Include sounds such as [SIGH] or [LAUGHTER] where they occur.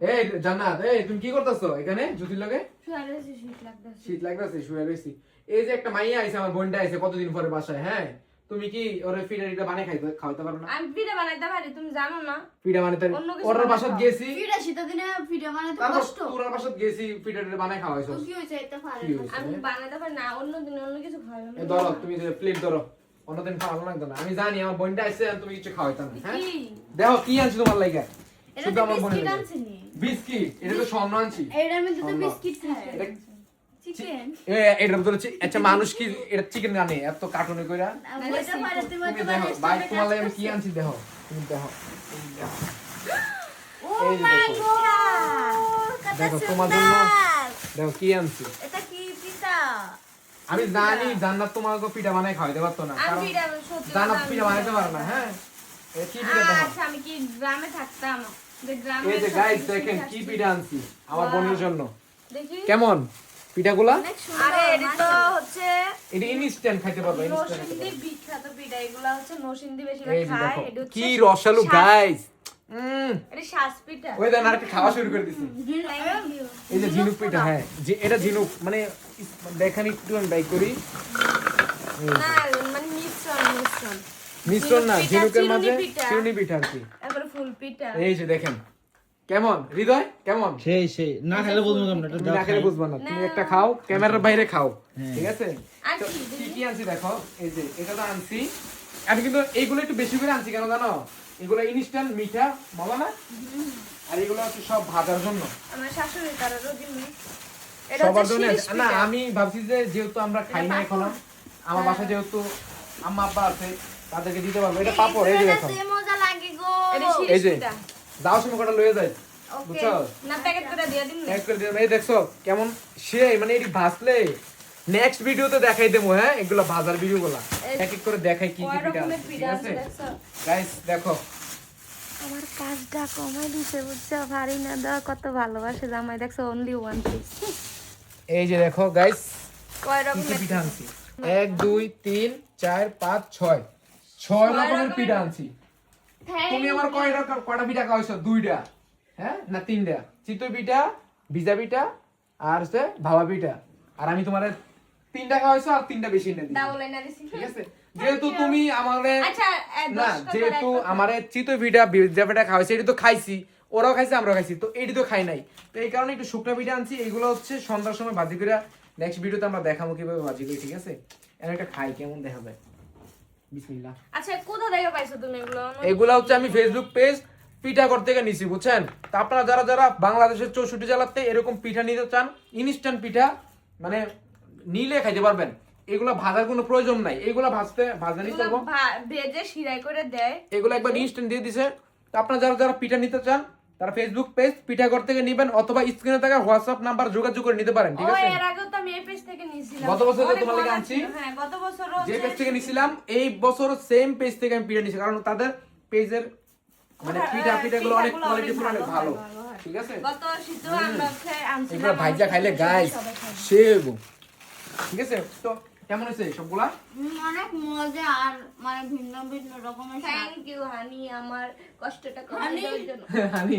এই জান্নাত এই তুমি কি করতেছো এখানে? জুতির লগে? শীত লাগতেছে। শুয়ে রয়েছি। এই যে একটা মাইয়া আইছে আমার বোনটা আইছে কতদিন পরে বাসায় হ্যাঁ? তুমি কি ওরে ফিডা টিডা বানাই খাইতে খাওয়াতে পারো না? আমি পিঠা বানাইতে পারি তুমি জানো না। ফিডা বানাইতে অন্য ওর বাসাত গেছি। ভিডিও শীতের দিনে বানাতে তারপর কষ্ট। তোর বাসাত গেছি ফিডা টিডা বানাই খাওয়াইছো। কি হয়েছে? এটা পারে। আমি বানাইতে পারি না অন্য দিন অন্য কিছু এই ধরো তুমি যে প্লেট ধরো অন্যদিন খাওয়ানো লাগতো না। আমি জানি আমার বোনটা আইছে তুমি কিছু খাওয়াইতা না হ্যাঁ? দেখো কি আনছি তোমার লাগা শুধু আমার বিস্কিট আনছে নি বিস্কিট এটা তো স্বর্ণ আনছি। এটার মধ্যে তো বিস্কিট থাকে। চিকেন। এটার ভিতরে আচ্ছা মানুষ কি এটা চিকেন রানে এত কার্টুনে কইরা। বইতে পারে তুমি তুমি তো দেখো ভাই তোমার আমি কি আনছি দেখো। তুমি দেখো ও এই যে মাই দেখো। তোমার জন্য দেখো কি আনছি? এটা কি পিতা আমি জানি জান্নাত তোমাকে পিঠা বানাই খাওয়াইতে পারতো না। আমি কারণ পিঠা জান্নাত পিঠা বানাইতে পারে না হ্যাঁ? কি পিঠা আচ্ছা আমি কি গ্রামে থাকতাম? এই যে গাইস দেখেন কি পিঠা আনছি আমার বোনের জন্য। দেখি। কেমন? পিঠাগুলা? আরে এটা তো হচ্ছে এটা ইনস্ট্যান্ট খাইতে পারবে ইনস্ট্যান্ট বিখ্যাত পিঠা এগুলা হচ্ছে এই যে খায়। এটা কি রসালো গাইস খাওয়া শুরু করে দিছি। এই যে ঝিনুক পিঠা হ্যাঁ জি- এটা ঝিনুক মানে দেখেন একটু আমি বাইক করি। মানে মিশ্রণ মিশ্রণ। মিশ্রণ না ঝিনুকের মাঝে। চিরুনি পিঠা আর কি। এই যে দেখেন কেমন? হৃদয় কেমন? সেই সেই। না খেলে বুঝব কেমন? এটা না খেলে। না। তুমি একটা খাও ক্যামেরার বাইরে খাও হ্যাঁ। ঠিক আছে? কি কি আনছি দেখো? এই যে এটা তো আনছি। আমি কিন্তু এইগুলো একটু বেশি করে আনছি কেন জানো? এগুলো ইনস্ট্যান্ট মিঠা মজা না? আর এগুলো হচ্ছে সব ভাজার জন্য। আমার শাশুড়ি তারও দিন সবার জন্য? না আমি ভাবছি যে যেহেতু আমরা খাই না এখনও আমার হ্যাঁ। বাসায় যেহেতু আম্মা আব্বা আছে তাদেরকে দিতে পারব। এটা পাপড় এই যে দেখো। এই যে পিঠা দাও সময় কটা লয়ে যায় বুঝছ? না করে দিয়ে দিন না। এক করে দিলাম। এই দেখছ কেমন সে মানে এটি ভাজলে নেক্সট ভিডিওতে দেখাই দেবো হ্যাঁ? এগুলো ভাজার ভিডিও গুলা এক এক করে দেখাই কি কি পিঠা ঠিক আছে? আছে গাইস দেখো। আমার কাজটা কমাই দিছে বুঝছ? ভারী না দাও কত ভালোবাসে জামাই দেখছ? অনলি ওয়ান পিস এই যে দেখো গাইস কয় রকমের পিঠা আনছি? এক দুই তিন চার পাঁচ ছয়। ছয় রকমের পিঠা? আনছি। তুমি আমার কয় রকম কয়টা পিঠা খাওয়াইছো? দুইটা। হ্যাঁ? না তিনটা। চিতই পিঠা ভিজা পিঠা আর হচ্ছে ভাবা পিঠা। আর আমি তোমার তিনটা খাওয়াইছো আর তিনটা বেশি এনে দিছি। ঠিক আছে? যেহেতু তুমি আমারে আচ্ছা না যেহেতু আমারে চিতই পিঠা ভিজা পিঠা খাওয়াইছে এটি তো খাইছি। ওরাও খাইছে আমরাও খাইছি। তো এটি তো খাই নাই। তো এই কারণে একটু শুকনো পিঠা আনছি। এগুলো হচ্ছে সন্ধ্যার সময় ভাজি করে নেক্সট ভিডিওতে আমরা দেখাবো কীভাবে ভাজি করি ঠিক আছে? এখন একটা খাই কেমন দেখা যায়। বিসমিল্লাহ। আচ্ছা কোথা থেকে পাইছো তুমি এগুলো? এগুলো হচ্ছে আমি ফেসবুক পেজ পিঠাগড় থেকে নিছি বুঝছেন? তা আপনারা যারা যারা বাংলাদেশের চৌষট্টি জেলাতে এরকম পিঠা নিতে চান ইনস্ট্যান্ট পিঠা মানে নিলে খাইতে পারবেন। এগুলো ভাজার কোনো প্রয়োজন নাই। এগুলো ভাজতে ভেজে করে দেয়। এগুলো একবার ইনস্ট্যান্ট দিয়ে দিছে। তা আপনারা যারা যারা পিঠা নিতে চান তারা ফেসবুক পেজ পিঠাগড় থেকে নেবেন অথবা স্ক্রিনে থাকা হোয়াটসঅ্যাপ নাম্বার যোগাযোগ করে নিতে পারেন ঠিক আছে? এর আগেও তো আমি এই পেজ থেকে গত বছর যে তোমার আনছি, হ্যাঁ গত বছর যে পেজ থেকে নিছিলাম এই বছর সেম পেজ থেকে আমি পিঠা নিছি কারণ তাদের পেজের মানে হ্যাঁ, পিঠা পিঠাগুলো অনেক কোয়ালিটি অনেক অনেক ভালো। ঠিক আছে? গত শীতেও আমরা খেয়ে আনছিলাম ভাইজা খাইলে গাইস সেব। ঠিক আছে? তো কেমন হয়েছে সবগুলা? অনেক মজা আর মানে ভিন্ন ভিন্ন রকমের থ্যাংক ইউ হানি আমার কষ্টটা কমে জন্য। [LAUGHS] হানি